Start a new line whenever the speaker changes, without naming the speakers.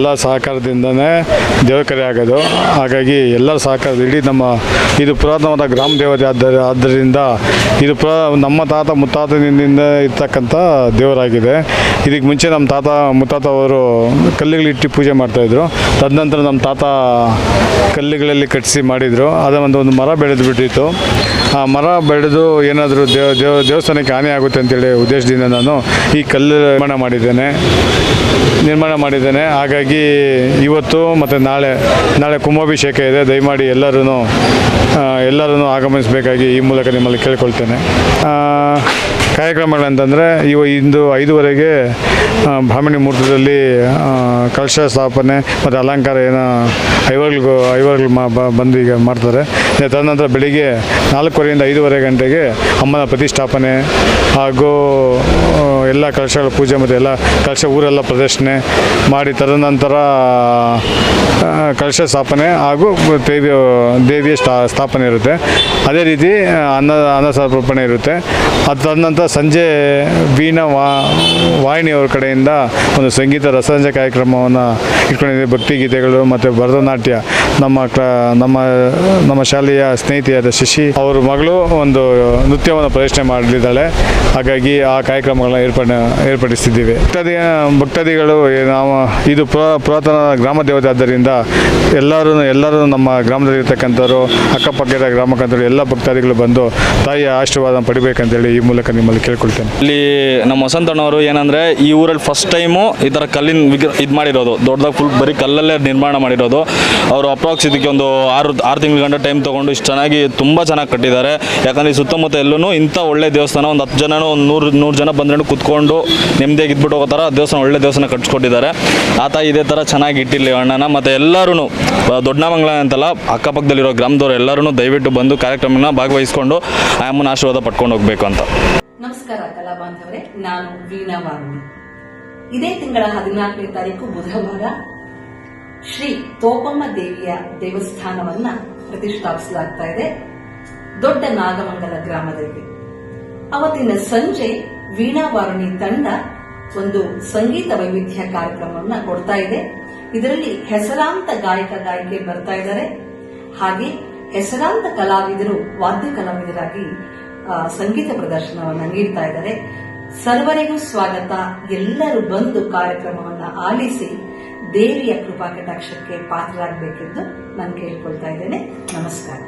ಎಲ್ಲ ಸಹಕಾರದಿಂದನೇ ದೇವಕರೆ ಆಗೋದು. ಹಾಗಾಗಿ ಎಲ್ಲರ ಸಹಕಾರ ಇಡೀ ನಮ್ಮ ಇದು ಪುರಾತನವಾದ ಗ್ರಾಮ ದೇವತೆ ಆದ್ದರಿಂದ ಆದ್ದರಿಂದ ಇದು ಪುರಾ ನಮ್ಮ ತಾತ ಮುತ್ತಾತನಿಂದ ಇರ್ತಕ್ಕಂಥ ದೇವರಾಗಿದೆ. ಇದಕ್ಕೆ ಮುಂಚೆ ನಮ್ಮ ತಾತ ಮುತ್ತಾತ ಅವರು ಕಲ್ಲುಗಳಿಟ್ಟು ಪೂಜೆ ಮಾಡ್ತಾಯಿದ್ರು ತದನಂತರ ನಮ್ಮ ತಾತ ಕಲ್ಲುಗಳಲ್ಲಿ ಕಟ್ಟಿಸಿ ಮಾಡಿದರು. ಅದ ಒಂದು ಒಂದು ಮರ ಬೆಳೆದು ಬಿಟ್ಟಿತ್ತು. ಆ ಮರ ಬೆಳೆದು ಏನಾದರೂ ದೇವ ದೇವ, ದೇವಸ್ಥಾನಕ್ಕೆ ಹಾನಿ ಆಗುತ್ತೆ ಅಂತೇಳಿ ಉದ್ದೇಶದಿಂದ ನಾನು ಈ ಕಲ್ಲು ನಿರ್ಮಾಣ ಮಾಡಿದ್ದೇನೆ. ನಿರ್ಮಾಣ ಮಾಡಿದ್ದೇನೆ. ಹಾಗಾಗಿ ಇವತ್ತು ಮತ್ತು ನಾಳೆ ನಾಳೆ ಕುಂಭಾಭಿಷೇಕ ಇದೆ. ದಯಮಾಡಿ ಎಲ್ಲರೂ ಎಲ್ಲರೂ ಆಗಮಿಸಬೇಕಾಗಿ ಈ ಮೂಲಕ ನಿಮ್ಮಲ್ಲಿ ಕೇಳ್ಕೊಳ್ತೇನೆ. ಕಾರ್ಯಕ್ರಮಗಳಂತಂದರೆ ಇವ ಇಂದು ಐದುವರೆಗೆ ಬ್ರಾಹ್ಮಣಿ ಮುಹೂರ್ತದಲ್ಲಿ ಆ, ಕಲಶ ಸ್ಥಾಪನೆ ಮತ್ತು ಅಲಂಕಾರ ಏನೋ ಐವರ್ಗಳು ಐವರ್ಗಳು ಮಾ ಬಂದು ಈಗ ಮಾಡ್ತಾರೆ. ತದನಂತರ ಬೆಳಿಗ್ಗೆ ನಾಲ್ಕುವರೆಯಿಂದ ಐದೂವರೆ ಗಂಟೆಗೆ ಅಮ್ಮನ ಪ್ರತಿಷ್ಠಾಪನೆ ಹಾಗೂ ಎಲ್ಲ ಕಲಶಗಳ ಪೂಜೆ ಮತ್ತು ಎಲ್ಲ ಕಲಶ ಊರೆಲ್ಲ ಪ್ರದರ್ಶನೆ ಮಾಡಿ ತದನಂತರ ಆ, ಕಲಶ ಸ್ಥಾಪನೆ ಹಾಗೂ ದೇವಿಯ ದೇವಿಯ ಸ್ಥಾ ಸ್ಥಾಪನೆ ಇರುತ್ತೆ. ಅದೇ ರೀತಿ ಅನ್ನ ಅನ್ನ ಸಮರ್ಪಣೆ ಇರುತ್ತೆ. ಅದು ತದನಂತರ ಸಂಜೆ ವೀಣಾ ವಾ ವಾಹಿನಿಯವ್ರ ಕಡೆಯಿಂದ ಒಂದು ಸಂಗೀತ ರಸರಂಜ ಕಾರ್ಯಕ್ರಮವನ್ನು ಇಟ್ಕೊಂಡಿದ್ದೀವಿ ಭಕ್ತಿಗೀತೆಗಳು ಮತ್ತು ಭರತನಾಟ್ಯ. ನಮ್ಮ ನಮ್ಮ ನಮ್ಮ ಶಾಲೆಯ ಸ್ನೇಹಿತೆಯಾದ ಶಶಿ ಅವ್ರ ಮಗಳು ಒಂದು ನೃತ್ಯವನ್ನು ಪ್ರದರ್ಶನೆ ಮಾಡಲಿದ್ದಾಳೆ ಹಾಗಾಗಿ ಆ ಕಾರ್ಯಕ್ರಮಗಳನ್ನ ಏರ್ಪಡ ಏರ್ಪಡಿಸಿದ್ದೀವಿ. ಭಕ್ತಾದಿ, ಭಕ್ತಾದಿಗಳು ನಾವು, ಇದು ಪುರಾ, ಪುರಾತನ ಗ್ರಾಮ ದೇವತೆ ಆದ್ದರಿಂದ ಎಲ್ಲರೂ ಎಲ್ಲರೂ ನಮ್ಮ ಗ್ರಾಮದಲ್ಲಿ ಇರ್ತಕ್ಕಂಥವ್ರು ಅಕ್ಕಪಕ್ಕದ ಗ್ರಾಮಕ್ಕಂಥವ್ರು, ಎಲ್ಲ ಭಕ್ತಾದಿಗಳು ಬಂದು ತಾಯಿಯ ಆಶೀರ್ವಾದ ಪಡಿಬೇಕಂತೇಳಿ ಈ ಮೂಲಕ ನಿಮ್ಮಲ್ಲಿ ಕೇಳ್ಕೊಳ್ತೇನೆ.
ಇಲ್ಲಿ ನಮ್ಮ ವಸಂತಣ್ಣವರು ಏನಂದ್ರೆ ಈ ಊರಲ್ಲಿ ಫಸ್ಟ್ ಟೈಮು ಈ ಥರ ಕಲ್ಲಿನ ವಿಗ್ರಹ ಇದು ಮಾಡಿರೋದು, ದೊಡ್ಡದಾಗಿ ಫುಲ್ ಬರೀ ಕಲ್ಲಲ್ಲೇ ನಿರ್ಮಾಣ ಮಾಡಿರೋದು. ಅವರು ಅಪ್ರಾಕ್ಸ್ ಇದಕ್ಕೆ ಒಂದು ಆರು ಆರು ತಿಂಗಳ ಗಂಟೆ ಟೈಮ್ ತೊಗೊಂಡು ಇಷ್ಟು ಚೆನ್ನಾಗಿ ತುಂಬ ಚೆನ್ನಾಗಿ ಕಟ್ಟಿದ್ದಾರೆ. ಯಾಕಂದರೆ ಈ ಸುತ್ತಮುತ್ತ ಎಲ್ಲೂ ಇಂಥ ಒಳ್ಳೆ ದೇವಸ್ಥಾನ, ಒಂದು ಹತ್ತು ಜನನೂ, ಒಂದು ನೂರು ನೂರು ಜನ ಬಂದ್ರೆ ಕುತ್ಕೊಂಡು ನೆಮ್ಮದಿಯಾಗಿ ಇದ್ಬಿಟ್ಟು ಹೋಗೋ ಥರ ದೇವಸ್ಥಾನ ಒಳ್ಳೆ ದೇವಸ್ಥಾನ ಕಟ್ಸ್ಕೊಟ್ಟಿದ್ದಾರೆ. ಆತ ಇದೇ ಥರ ಚೆನ್ನಾಗಿ ಇಟ್ಟಿರಲಿ ಅಣ್ಣನ. ಮತ್ತು ಎಲ್ಲರೂ ದೊಡ್ಡಮಂಗ್ಲ ಅಂತಲ್ಲ, ಅಕ್ಕಪಕ್ಕದಲ್ಲಿರೋ ಗ್ರಾಮದವರು ಎಲ್ಲರೂ ದಯವಿಟ್ಟು ಬಂದು ಕಾರ್ಯಕ್ರಮನ ಭಾಗವಹಿಸ್ಕೊಂಡು ಆ ಅಮ್ಮನ ಆಶೀರ್ವಾದ ಪಡ್ಕೊಂಡು ಹೋಗಬೇಕು ಅಂತ.
ನಮಸ್ಕಾರ ಕಲಾ ಬಾಂಧವರೇ ನಾನು ವೀಣಾ ಇದೇ ತಿಂಗಳ ಹದಿನಾಲ್ಕನೇ ತಾರೀಕು ಬುಧವಾರ ಶ್ರೀ ತೋಪಮ್ಮ ದೇವಿಯ ದೇವಸ್ಥಾನವನ್ನ ಪ್ರತಿಷ್ಠಾಪಿಸಲಾಗ್ತಾ ಇದೆ. ದೊಡ್ಡ ನಾಗಮಂಗಲ ಗ್ರಾಮದಲ್ಲಿ. ಅವತ್ತಿನ ಸಂಜೆ ವೀಣಾ ವಾರುಣಿ ತಂಡ ಒಂದು ಸಂಗೀತ ವೈವಿಧ್ಯ ಕಾರ್ಯಕ್ರಮವನ್ನ ಕೊಡ್ತಾ ಇದೆ. ಇದರಲ್ಲಿ ಹೆಸರಾಂತ ಗಾಯಕ ಗಾಯಕಿ ಬರ್ತಾ ಇದ್ದಾರೆ. ಹಾಗೆ ಹೆಸರಾಂತ ಕಲಾವಿದರು, ವಾದ್ಯ ಕಲಾವಿದರಾಗಿ ಸಂಗೀತ ಪ್ರದರ್ಶನವನ್ನ ನೀಡ್ತಾ ಇದ್ದಾರೆ. ಸರ್ವರಿಗೂ ಸ್ವಾಗತ. ಎಲ್ಲರೂ ಬಂದು ಕಾರ್ಯಕ್ರಮವನ್ನ ಆಲಿಸಿ ದೇವಿಯ ಕೃಪಾ ಕಟಾಕ್ಷಕ್ಕೆ ಪಾತ್ರರಾಗಬೇಕೆಂದು ನಾನು ಕೇಳ್ಕೊಳ್ತಾ ಇದ್ದೇನೆ. ನಮಸ್ಕಾರ.